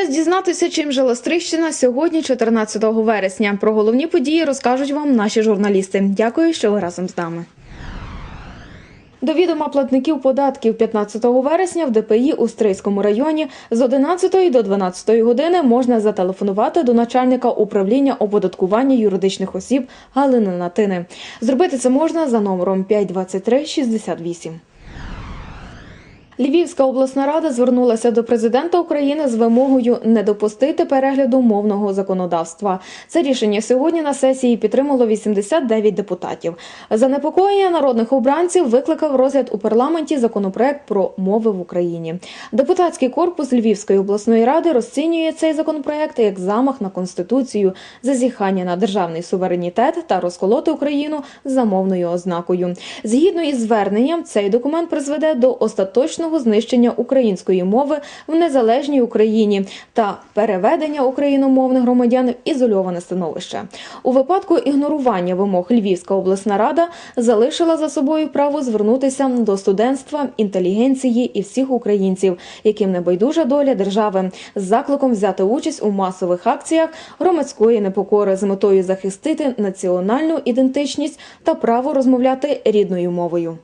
Час дізнатися, чим жила Стрищина сьогодні, 14 вересня. Про головні події розкажуть вам наші журналісти. Дякую, що ви разом з нами. До відома платників податків 15 вересня в ДПІ у Стрийському районі з 11 до 12 години можна зателефонувати до начальника управління оподаткування юридичних осіб Галини Натини. Зробити це можна за номером 523 68. Львівська обласна рада звернулася до президента України з вимогою не допустити перегляду мовного законодавства. Це рішення сьогодні на сесії підтримало 89 депутатів. Занепокоєння народних обранців викликав розгляд у парламенті законопроект про мови в Україні. Депутатський корпус Львівської обласної ради розцінює цей законопроект як замах на конституцію, зазіхання на державний суверенітет та розколоти Україну за мовною ознакою. Згідно із зверненням, цей документ призведе до остаточного знищення української мови в незалежній Україні та переведення україномовних громадян в ізольоване становище. У випадку ігнорування вимог Львівська обласна рада залишила за собою право звернутися до студентства, інтелігенції і всіх українців, яким не байдужа доля держави, з закликом взяти участь у масових акціях громадської непокори з метою захистити національну ідентичність та право розмовляти рідною мовою.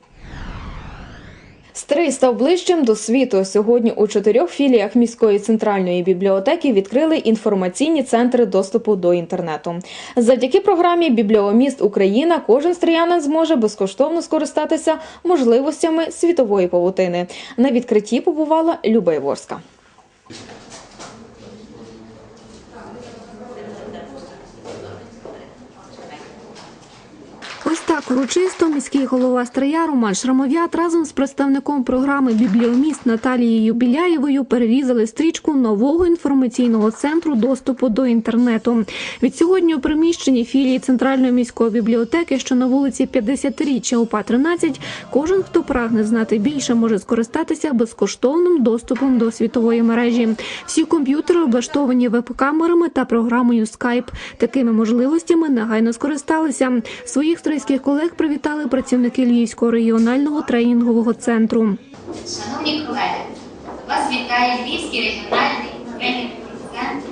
Стрий став ближчим до світу. Сьогодні у чотирьох філіях міської центральної бібліотеки відкрили інформаційні центри доступу до інтернету. Завдяки програмі Бібліоміст Україна кожен стріянин зможе безкоштовно скористатися можливостями світової павутини. На відкритті побувала Люба Іворська. Ось так урочисто міський голова Стрия Роман Шрамов'ят разом з представником програми Бібліоміст Наталією Біляєвою перерізали стрічку нового інформаційного центру доступу до інтернету. Від сьогодні у приміщенні філії Центральної міської бібліотеки, що на вулиці 50-річчя УПА 13, кожен, хто прагне знати більше, може скористатися безкоштовним доступом до світової мережі. Всі комп'ютери облаштовані веб-камерами та програмою Skype. Такими можливостями негайно скористалися. Своїх стрийських колег привітали працівники Львівського регіонального тренінгового центру. Шановні колеги, вас вітає Львівський регіональний тренінговий центр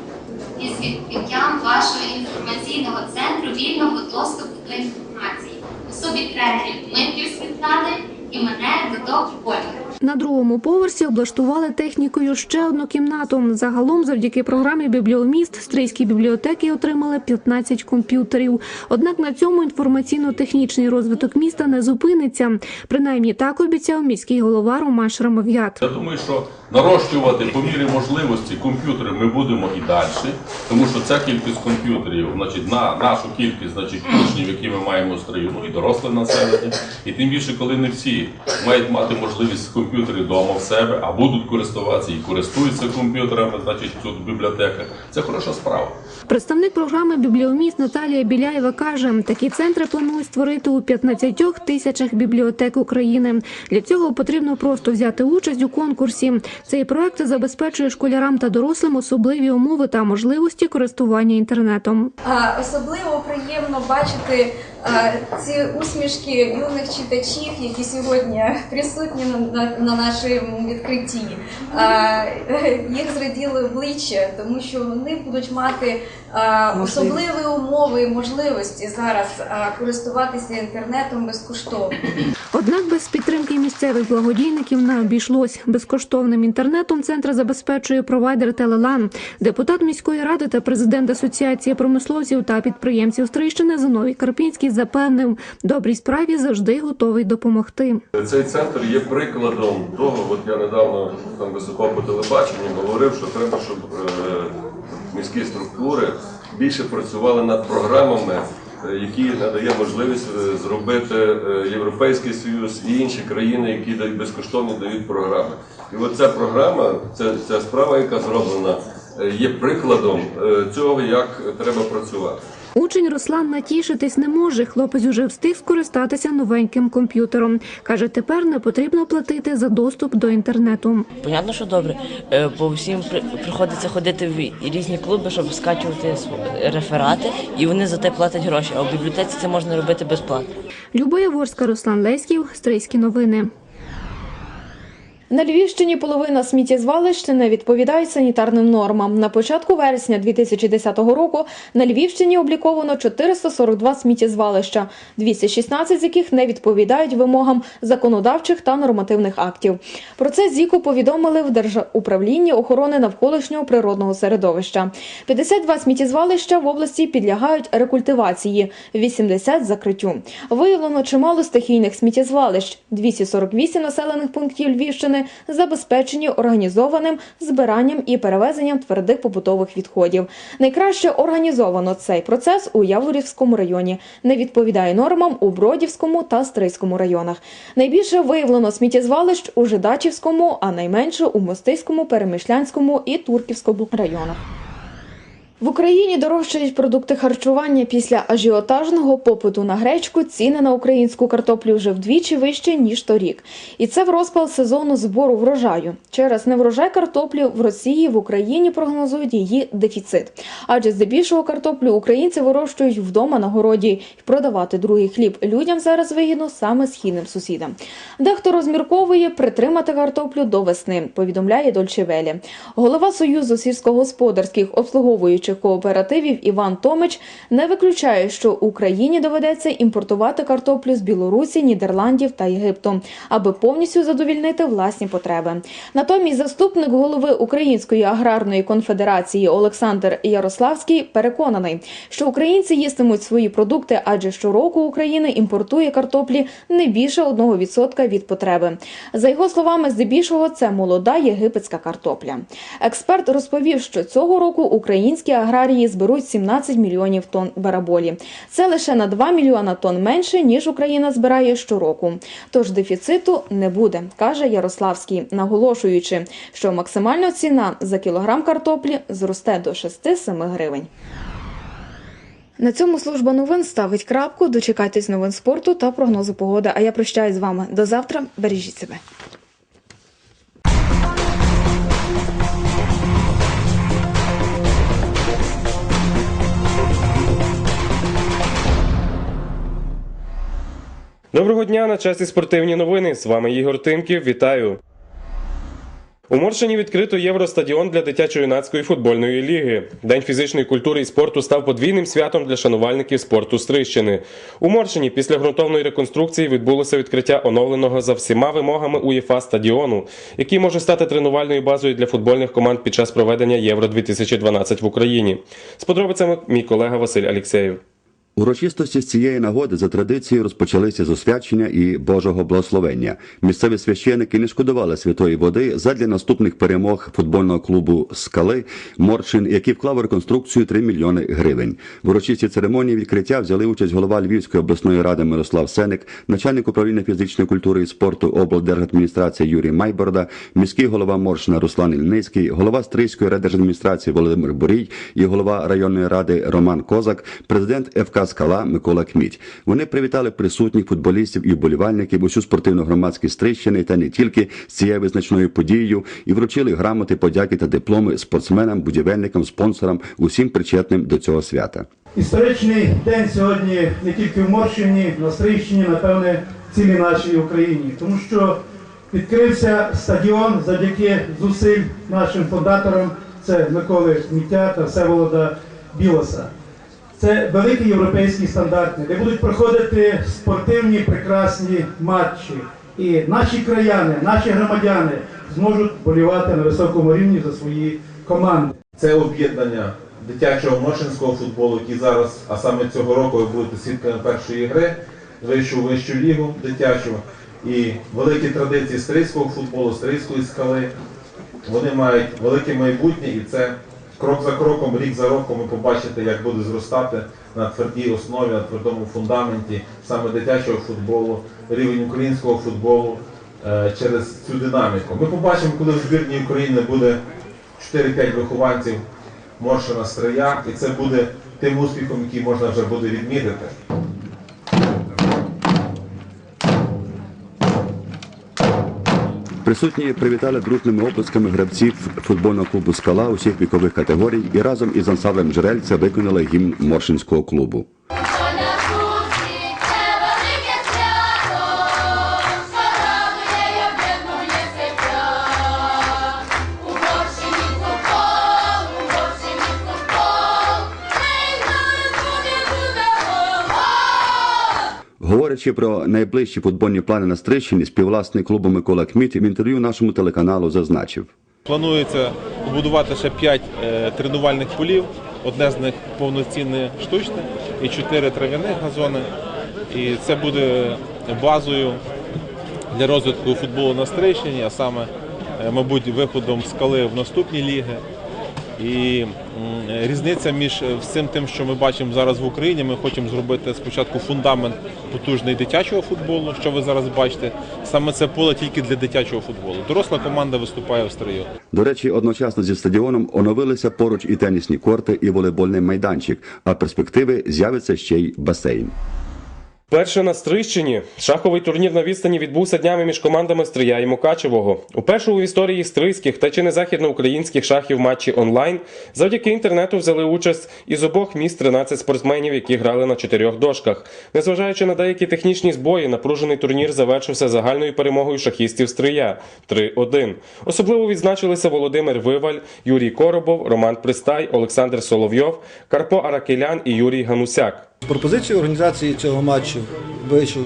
із відкриттям вашого інформаційного центру вільного доступу до інформації. Особі тренерів Дмитрів Світлани і мене Додок Ольги. На другому поверсі облаштували технікою ще одну кімнату. Загалом, завдяки програмі Бібліоміст, стрийські бібліотеки отримали 15 комп'ютерів. Однак на цьому інформаційно-технічний розвиток міста не зупиниться. Принаймні так обіцяв міський голова Роман Шрамов'ят. Я думаю, що нарощувати по мірі можливості комп'ютери ми будемо і далі, тому що ця кількість комп'ютерів, значить, на нашу кількість, значить, учнів, які ми маємо в строю, ну і доросле населення. І тим більше, коли не всі мають мати можливість комп'ютери вдома в себе, а будуть користуватися і користуються комп'ютерами, значить, тут в бібліотеках. Це хороша справа. Представник програми Бібліоміст Наталія Біляєва каже, такі центри планують створити у 15 тисячах бібліотек України. Для цього потрібно просто взяти участь у конкурсі. Цей проект забезпечує школярам та дорослим особливі умови та можливості користування інтернетом. Особливо приємно бачити ці усмішки юних читачів, які сьогодні присутні на, на, на нашому відкритті. Їх зраділи обличчя, тому що вони будуть мати особливі умови і можливості зараз користуватися інтернетом безкоштовно. Однак без підтримки місцевих благодійників не обійшлось. Безкоштовним інтернетом центр забезпечує провайдер Телелан. Депутат міської ради та президент Асоціації промисловців та підприємців Стрийщини Зиновій Карпінський запевнив, добрій справі завжди готовий допомогти. Цей центр є прикладом того, от я недавно там виступав по телебаченню, говорив, що треба, щоб е, міські структури більше працювали над програмами, е, які надає можливість е, зробити Європейський Союз і інші країни, які дають безкоштовно дають програми. І от ця програма, ця, ця справа, яка зроблена, є прикладом цього, як треба працювати. Учень Руслан натішитись не може. Хлопець уже встиг скористатися новеньким комп'ютером. Каже, тепер не потрібно платити за доступ до інтернету. Понятно, що добре. Е, Бо всім приходиться ходити в різні клуби, щоб скачувати реферати, і вони за те платять гроші. А в бібліотеці це можна робити безплатно. Люба Яворська, Руслан Леськів, Стрийські новини. На Львівщині половина сміттєзвалищ не відповідають санітарним нормам. На початку вересня 2010 року на Львівщині обліковано 442 сміттєзвалища, 216 з яких не відповідають вимогам законодавчих та нормативних актів. Про це ЗІКу повідомили в Держуправлінні охорони навколишнього природного середовища. 52 сміттєзвалища в області підлягають рекультивації, 80 – закриттю. Виявлено чимало стихійних сміттєзвалищ. 248 населених пунктів Львівщини забезпечені організованим збиранням і перевезенням твердих побутових відходів. Найкраще організовано цей процес у Яворівському районі. Не відповідає нормам у Бродівському та Стрийському районах. Найбільше виявлено сміттєзвалищ у Жидачівському, а найменше у Мостиському, Перемишлянському і Турківському районах. В Україні дорожчають продукти харчування після ажіотажного попиту на гречку. Ціни на українську картоплю вже вдвічі вищі ніж торік. І це в розпал сезону збору врожаю. Через неврожай картоплі в Росії в Україні прогнозують її дефіцит. Адже здебільшого картоплю українці вирощують вдома на городі і продавати другий хліб людям зараз вигідно саме східним сусідам. Дехто розмірковує притримати картоплю до весни. Повідомляє Дольчевелі. Голова Союзу сільськогосподарських обслуговуючих кооперативів Іван Томич не виключає, що Україні доведеться імпортувати картоплю з Білорусі, Нідерландів та Єгипту, аби повністю задовільнити власні потреби. Натомість заступник голови Української аграрної конфедерації Олександр Ярославський переконаний, що українці їстимуть свої продукти, адже щороку Україна імпортує картоплі не більше 1% від потреби. За його словами, здебільшого це молода єгипетська картопля. Експерт розповів, що цього року українські аграрії зберуть 17 мільйонів тонн бараболі. Це лише на 2 мільйона тонн менше, ніж Україна збирає щороку. Тож дефіциту не буде, каже Ярославський, наголошуючи, що максимальна ціна за кілограм картоплі зросте до 6-7 гривень. На цьому служба новин ставить крапку. Дочекайтесь новин спорту та прогнозу погоди. А я прощаюсь з вами до завтра. Бережіть себе. Доброго дня на часі спортивні новини. З вами Ігор Тимків. Вітаю. У Моршині відкрито Євростадіон для дитячо-юнацької футбольної ліги. День фізичної культури і спорту став подвійним святом для шанувальників спорту Стрищини. У Моршині після ґрунтовної реконструкції відбулося відкриття оновленого за всіма вимогами УЄФА стадіону, який може стати тренувальною базою для футбольних команд під час проведення Євро 2012 в Україні. З подробицями мій колега Василь Алєксєєв. Урочистості з цієї нагоди за традицією розпочалися з і Божого благословення. Місцеві священики не шкодували святої води задля наступних перемог футбольного клубу Скали Морчин, який вклав у реконструкцію 3 мільйони гривень. В урочистій церемонії відкриття взяли участь голова Львівської обласної ради Мирослав Сеник, начальник управління фізичної культури і спорту облдержадміністрації Юрій Майборда, міський голова Моршина Руслан Ільницький, голова Стрийської райдержадміністрації Володимир Бурій і голова районної ради Роман Козак, президент ФК Скала Микола Кміть. Вони привітали присутніх футболістів і вболівальників усю спортивну громадськість Стрийщини та не тільки з цією визначною подією і вручили грамоти, подяки та дипломи спортсменам, будівельникам, спонсорам, усім причетним до цього свята. Історичний день сьогодні не тільки в Морщині, на Стрийщині, напевне, в цілій нашій Україні, тому що відкрився стадіон завдяки зусиль нашим фундаторам, це Миколи Кміття та Всеволода Білоса. Це великі європейські стандарти, де будуть проходити спортивні прекрасні матчі. І наші краяни, наші громадяни зможуть болівати на високому рівні за свої команди. Це об'єднання дитячого моршинського футболу, який зараз, а саме цього року, ви будете свідками першої гри, вийшов у вищу лігу дитячу. І великі традиції стрийського футболу, стрийської скали. Вони мають велике майбутнє, і це крок за кроком, рік за роком ви побачите, як буде зростати на твердій основі, на твердому фундаменті саме дитячого футболу, рівень українського футболу е, через цю динаміку. Ми побачимо, коли в збірній України буде 4-5 вихованців Моршина Стрия, і це буде тим успіхом, який можна вже буде відмітити. Присутні привітали дружними оплесками гравців футбольного клубу Скала усіх вікових категорій і разом із ансамблем Джерельця виконали гімн Моршинського клубу. Говорячи про найближчі футбольні плани на Стрищині, співвласник клубу Микола Кміт в інтерв'ю нашому телеканалу зазначив. Планується побудувати ще 5 тренувальних полів. Одне з них повноцінне штучне і 4 трав'яних газони. І це буде базою для розвитку футболу на Стрийщині, а саме, е, мабуть, виходом скали в наступні ліги. І різниця між е, всім тим, що ми бачимо зараз в Україні, ми хочемо зробити спочатку фундамент потужний дитячого футболу, що ви зараз бачите. Саме це поле тільки для дитячого футболу. Доросла команда виступає в стрию. До речі, одночасно зі стадіоном оновилися поруч і тенісні корти, і волейбольний майданчик, а перспективи з'явиться ще й басейн. Перше на Стрищині шаховий турнір на відстані відбувся днями між командами Стрия і Мукачевого. У першому в історії стрийських та чи не західноукраїнських шахів матчі онлайн завдяки інтернету взяли участь із обох міст 13 спортсменів, які грали на чотирьох дошках. Незважаючи на деякі технічні збої, напружений турнір завершився загальною перемогою шахістів Стрия 3-1. Особливо відзначилися Володимир Виваль, Юрій Коробов, Роман Пристай, Олександр Соловйов, Карпо Аракелян і Юрій Ганусяк. З пропозицією організації цього матчу вийшов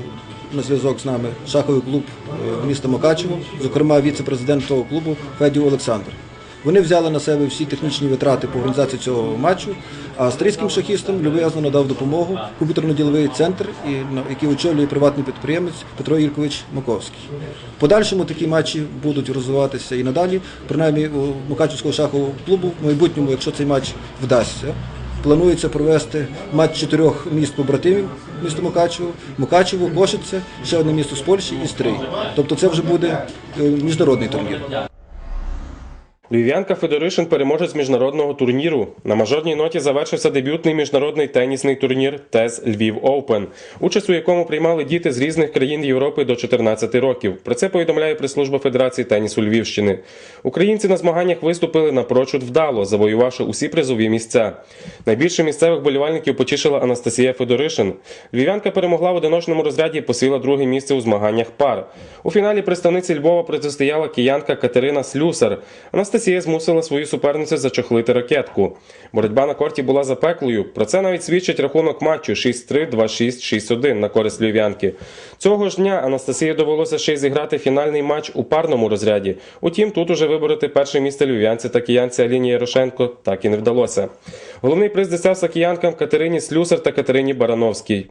на зв'язок з нами шаховий клуб е, міста Мокачево, зокрема віце-президент того клубу Федів Олександр. Вони взяли на себе всі технічні витрати по організації цього матчу, а стрийським шахістам люб'язно надав допомогу комп'ютерно-діловий центр, який очолює приватний підприємець Петро Іркович Маковський. В подальшому такі матчі будуть розвиватися і надалі, принаймні у Мукачівського шахового клубу в майбутньому, якщо цей матч вдасться. Планується провести матч чотирьох міст побратимів місто Мукачево, Мукачево, Кошице, ще одне місто з Польщі і Стрий. Тобто це вже буде е, міжнародний турнір. Львів'янка Федоришин переможець міжнародного турніру. На мажорній ноті завершився дебютний міжнародний тенісний турнір ТЕС Львів Оупен, участь у якому приймали діти з різних країн Європи до 14 років. Про це повідомляє прес-служба Федерації тенісу Львівщини. Українці на змаганнях виступили напрочуд вдало, завоювавши усі призові місця. Найбільше місцевих болівальників потішила Анастасія Федоришин. Львів'янка перемогла в одиночному розряді і посіла друге місце у змаганнях пар. У фіналі представниці Львова протистояла киянка Катерина Слюсар. Анастасія змусила свою суперницю зачохлити ракетку. Боротьба на корті була запеклою. Про це навіть свідчить рахунок матчу 6-3, 2-6, 6-1 на користь львів'янки. Цього ж дня Анастасії довелося ще й зіграти фінальний матч у парному розряді. Утім, тут уже вибороти перше місце львів'янці та киянці Аліні Ярошенко так і не вдалося. Головний приз дістався киянкам Катерині Слюсар та Катерині Барановській.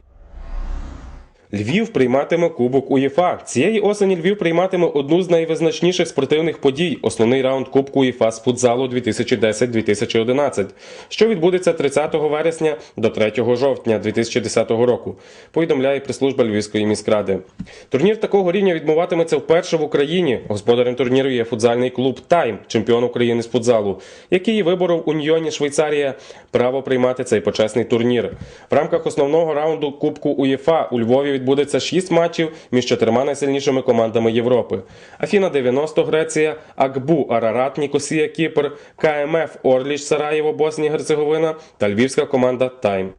Львів прийматиме Кубок УЄФА. Цієї осені Львів прийматиме одну з найвизначніших спортивних подій основний раунд Кубку УЄФА з футзалу 2010-2011, що відбудеться 30 вересня до 3 жовтня 2010 року. Повідомляє прес-служба Львівської міськради. Турнір такого рівня відбуватиметься вперше в Україні. Господарем турніру є футзальний клуб Тайм, чемпіон України з футзалу, який виборов у Ньйоні Швейцарія право приймати цей почесний турнір. В рамках основного раунду Кубку УЄФА у Львові відбудеться 6 матчів між чотирма найсильнішими командами Європи: Афіна 90 Греція, Акбу Арарат Нікосія Кіпр, КМФ Орліч Сараєво Боснія Герцеговина та львівська команда Тайм.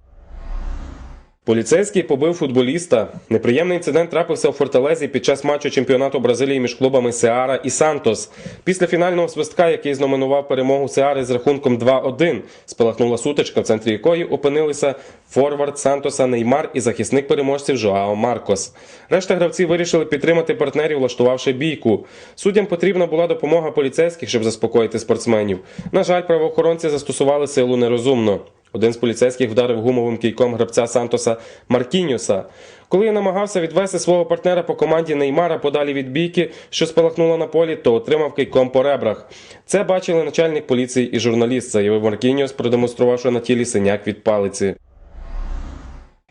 Поліцейський побив футболіста. Неприємний інцидент трапився у Форталезі під час матчу чемпіонату Бразилії між клубами Сеара і Сантос. Після фінального свистка, який знаменував перемогу Сеари з рахунком 2-1, спалахнула сутичка, в центрі якої опинилися форвард Сантоса Неймар і захисник переможців Жоао Маркос. Решта гравців вирішили підтримати партнерів, влаштувавши бійку. Суддям потрібна була допомога поліцейських, щоб заспокоїти спортсменів. На жаль, правоохоронці застосували силу нерозумно. Один з поліцейських вдарив гумовим кійком гравця Сантоса Маркіньоса. Коли я намагався відвести свого партнера по команді Неймара подалі від бійки, що спалахнула на полі, то отримав кийком по ребрах. Це бачили начальник поліції і журналіст, заявив Маркіньос, продемонструвавши на тілі синяк від палиці.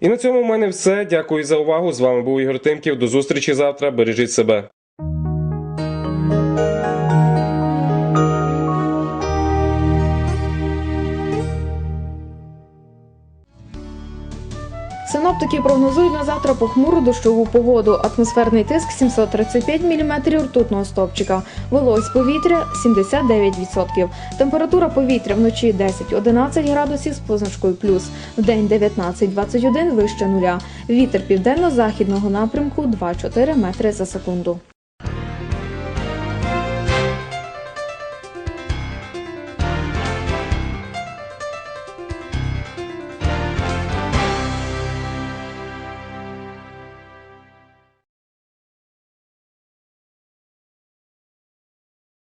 І на цьому в мене все. Дякую за увагу. З вами був Ігор Тимків. До зустрічі завтра. Бережіть себе. Синоптики прогнозують на завтра похмуру дощову погоду. Атмосферний тиск 735 мм ртутного стопчика. Вологість повітря 79%. Температура повітря вночі 10-11 градусів з позначкою плюс. В день 19-21 вище нуля. Вітер південно-західного напрямку 2-4 метри за секунду.